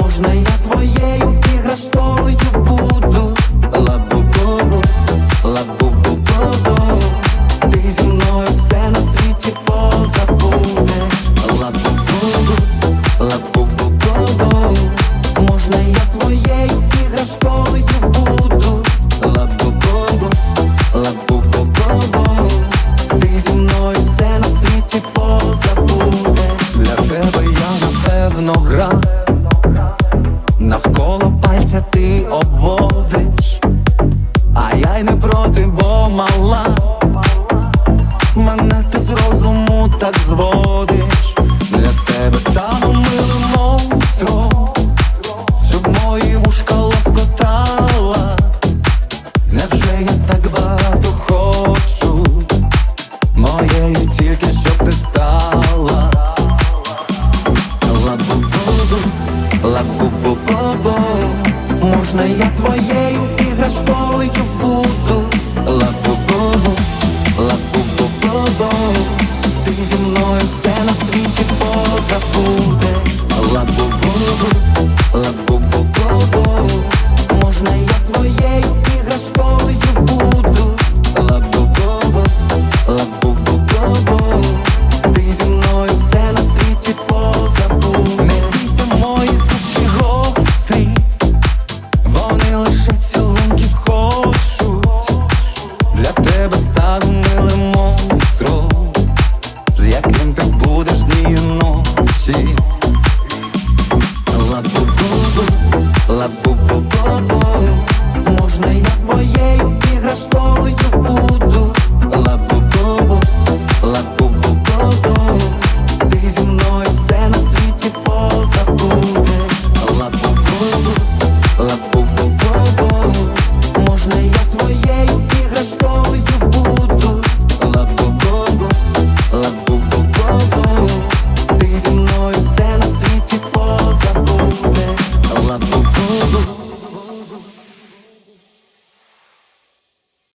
Можна я твоєю іграшкою буду Ла-бу-бу-бу, ла-бу-бу-бу-бу Ти зі мною все на світі позабудеш Ла-бу-бу-бу, Можна я твоєю іграшкою гра Навколо пальця ти обводиш, а я й не проти, бо мала. Мене ти з розуму так зводиш Можна я твоєю іграшкою буду. Ла-бу-бу-бу, Ти зі мною все на світі позабуде. oh, oh.